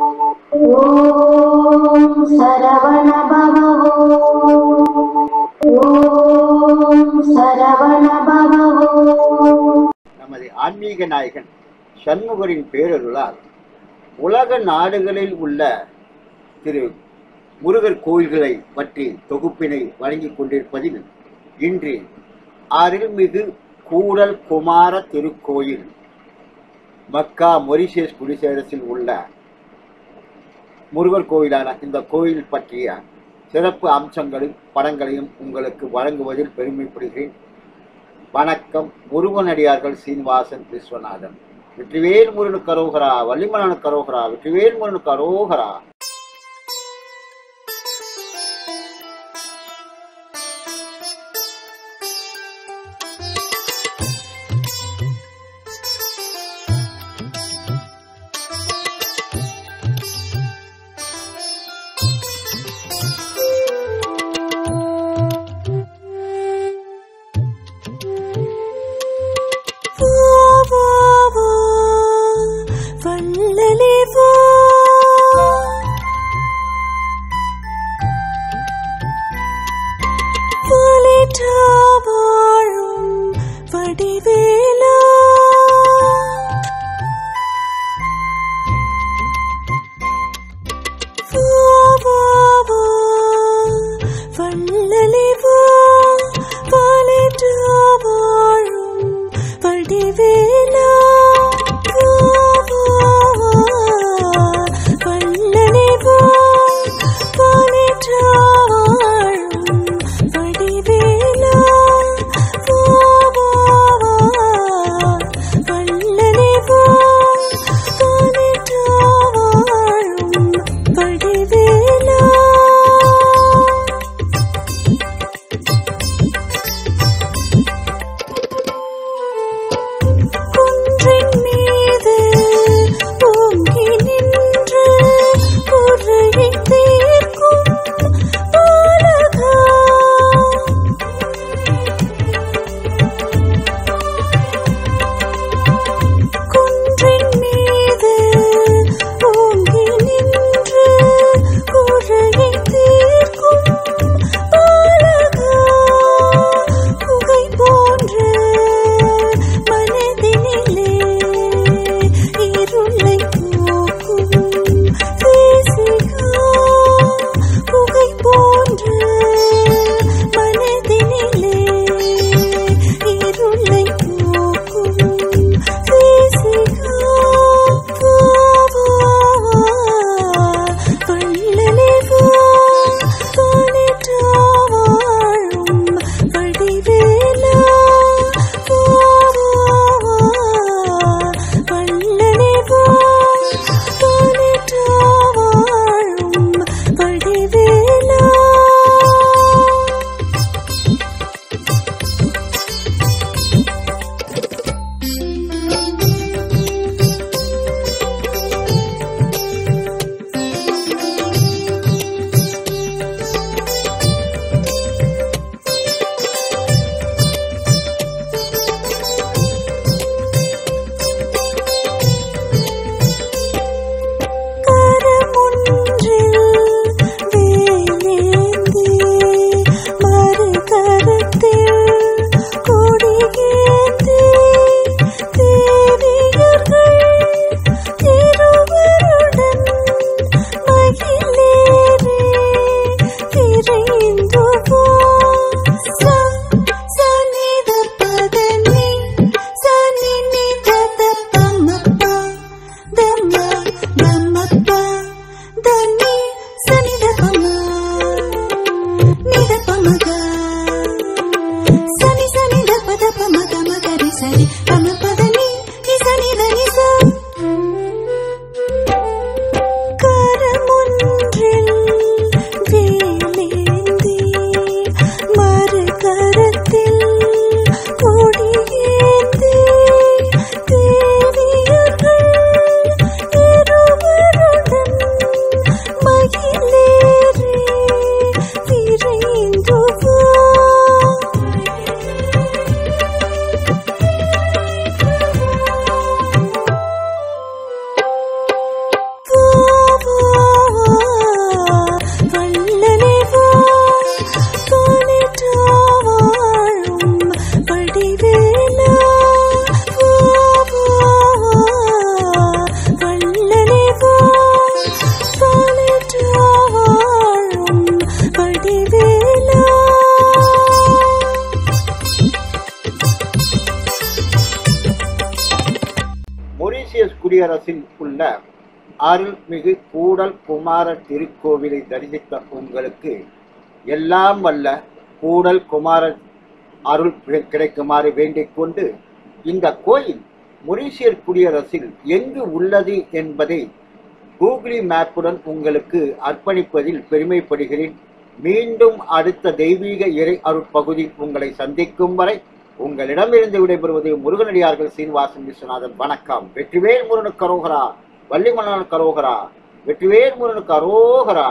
ஓம் நமது ஆன்மீக நாயகன் சண்முகரின் பேரருளால் உலக நாடுகளில் உள்ள திரு முருகர் கோயில்களை பற்றி தொகுப்பினை வழங்கிக் கொண்டிருப்பதில் இன்று அருள்மிகு கூடல் குமார திருக்கோயில் மக்கா மொரிஷியஸ் குடிசேரஸில் உள்ள முருகர் கோயிலான இந்த கோயில் பற்றிய சிறப்பு அம்சங்களையும் படங்களையும் உங்களுக்கு வழங்குவதில் பெருமைப்படுகிறேன். வணக்கம் முருகனடியார்கள் சீனிவாசன் விஸ்வநாதன். வெற்றிவேல் முருகனுக்கு கரோகரா வள்ளிமலனுக்கு கரோகரா வெற்றிவேல் முருகனுக்கு கரோகரா. ஏற்றவாழும் வடிவே Ooh. குடியரசில் உள்ள அருள்மிகு கூடல் குமார திருக்கோவிலை தரிசித்த உங்களுக்கு எல்லாம் வல்ல கூடல் குமார அருள் கிடைக்குமாறு வேண்டிக் கொண்டு இந்த கோயில் மொரீசியர் குடியரசில் எங்கு உள்ளது என்பதை கூகுளி மேப்புடன் உங்களுக்கு அர்ப்பணிப்பதில் பெருமைப்படுகிறேன். மீண்டும் அடுத்த தெய்வீக இறை அருட்பகுதி உங்களை சந்திக்கும் வரை உங்களிடமிருந்து விடைபெறுவது முருகனடியார்கள் சீனிவாசன் விஸ்வநாதன். வணக்கம். வெற்றிவேல் முருகனுக்கு அரோகரா. வள்ளிமலன் கரோகரா. வெற்றிவேல் முருகனுக்கு அரோகரா.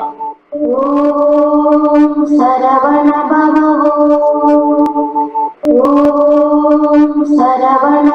ஓம் சரவண பவ ஓம் சரவண